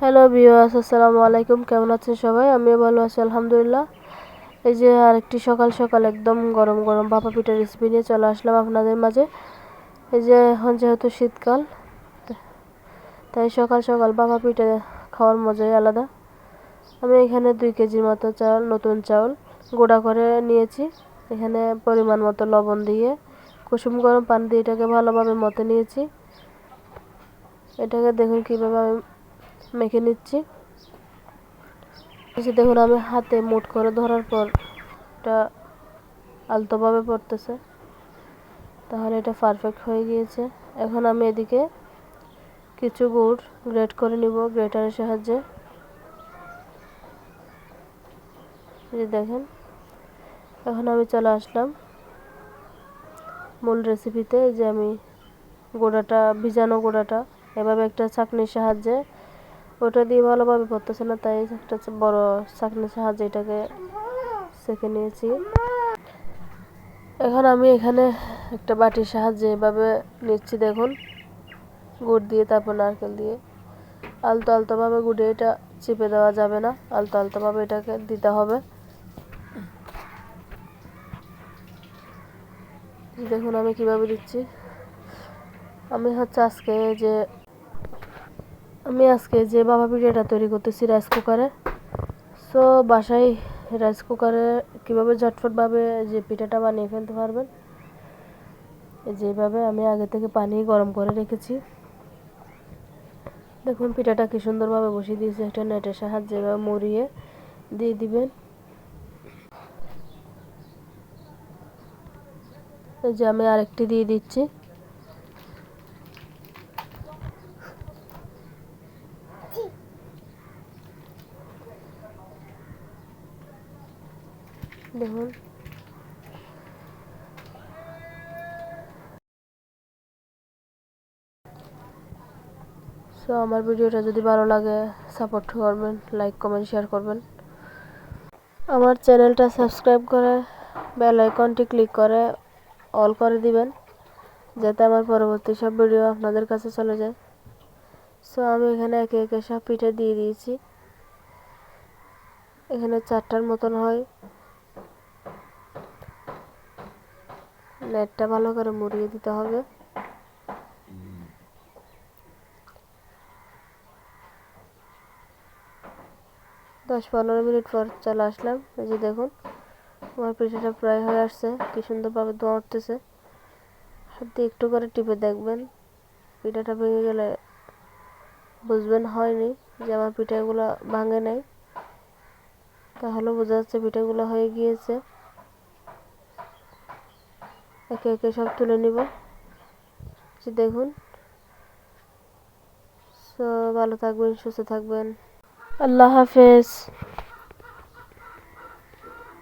Hello বিওয়াস আসসালামু আলাইকুম। কেমন আছেন সবাই? আমিও ভালো আছি, আলহামদুলিল্লাহ। এই যে আরেকটি সকাল সকাল একদম গরম গরম বাপা পিঠার রেসিপি নিয়ে চলে আসলাম আপনাদের মাঝে। এই যে এখন যেহেতু শীতকাল, তাই সকাল সকাল বাপা পিঠা খাওয়ার মজাই আলাদা। আমি এখানে দুই কেজির মতো চাল নতুন চাউল গোড়া করে নিয়েছি। এখানে পরিমাণ মতো লবণ দিয়ে কুসুম গরম পানি দিয়ে এটাকে ভালোভাবে মতে নিয়েছি। এটাকে দেখুন কীভাবে আমি মেখে নিচ্ছি। এসে দেখুন আমি হাতে মুট করে ধরার পর এটা আলতোভাবে পড়তেছে। তাহলে এটা পারফেক্ট হয়ে গিয়েছে। এখন আমি এদিকে কিছু গুড় গ্রেট করে নিব গ্রেটারের সাহায্যে। দেখেন, এখন আমি চলে আসলাম মূল রেসিপিতে যে আমি গোড়াটা, ভিজানো গোড়াটা, এভাবে একটা ছাঁকনির সাহায্যে ওটা দিয়ে ভালোভাবে পড়তেছে না, তাই একটা বড় ছাঁকনির সাহায্যে এটাকে সেঁকে নিয়েছি। এখন আমি এখানে একটা বাটির সাহায্যে এভাবে নিচ্ছি, দেখুন। গুড় দিয়ে, তারপর নারকেল দিয়ে। আলতো আলতোভাবে গুড়ে এটা চিপে দেওয়া যাবে না, আলতো আলতোভাবে এটাকে দিতে হবে। দেখুন আমি কীভাবে দিচ্ছি। আমি হচ্ছে আজকে যে আমি আজকে যে বাবা পিঠাটা তৈরি করতেছি রাইস কুকারে সো বাসায় রাইস কুকারে কীভাবে ঝটফটভাবে যে পিঠাটা বানিয়ে ফেলতে পারবেন, যেভাবে আমি আগে থেকে পানি গরম করে রেখেছি। দেখুন পিঠাটা কি সুন্দরভাবে বসিয়ে দিয়েছি একটা নেটের সাহায্যে, এভাবে মরিয়ে দিয়ে দিবেন। এই যে আমি আরেকটি দিয়ে দিচ্ছি। দেখুন সো আমার ভিডিওটা যদি ভালো লাগে সাপোর্ট করবেন লাইক কমেন্ট শেয়ার করবেন। আমার চ্যানেলটা সাবস্ক্রাইব করে বেল আইকনটি ক্লিক করে অল করে দিবেন, যাতে আমার পরবর্তী সব ভিডিও আপনাদের কাছে চলে যায়। সো আমি এখানে একে একে সব পিঠে দিয়ে দিয়েছি। এখানে চারটার মতন হয়। নেটটা ভালো করে মুড়িয়ে দিতে হবে। দশ পনেরো মিনিট পর চলে আসলাম। এই যে দেখুন, আমার পিঠাটা প্রায় হয়ে আসছে। কি সুন্দরভাবে ধোয়া উঠতেছে। হাত দিয়ে একটু করে টিপে দেখবেন। পিঠাটা ভেঙে গেলে বুঝবেন হয়নি যে আমার পিঠাগুলো ভাঙে নাই। তাহলে বোঝা যাচ্ছে পিঠাগুলো হয়ে গিয়েছে। একে একে সব তুলে নিব। দেখুন। ভালো থাকবেন সুস্থ থাকবেন। আল্লাহ হাফেজ।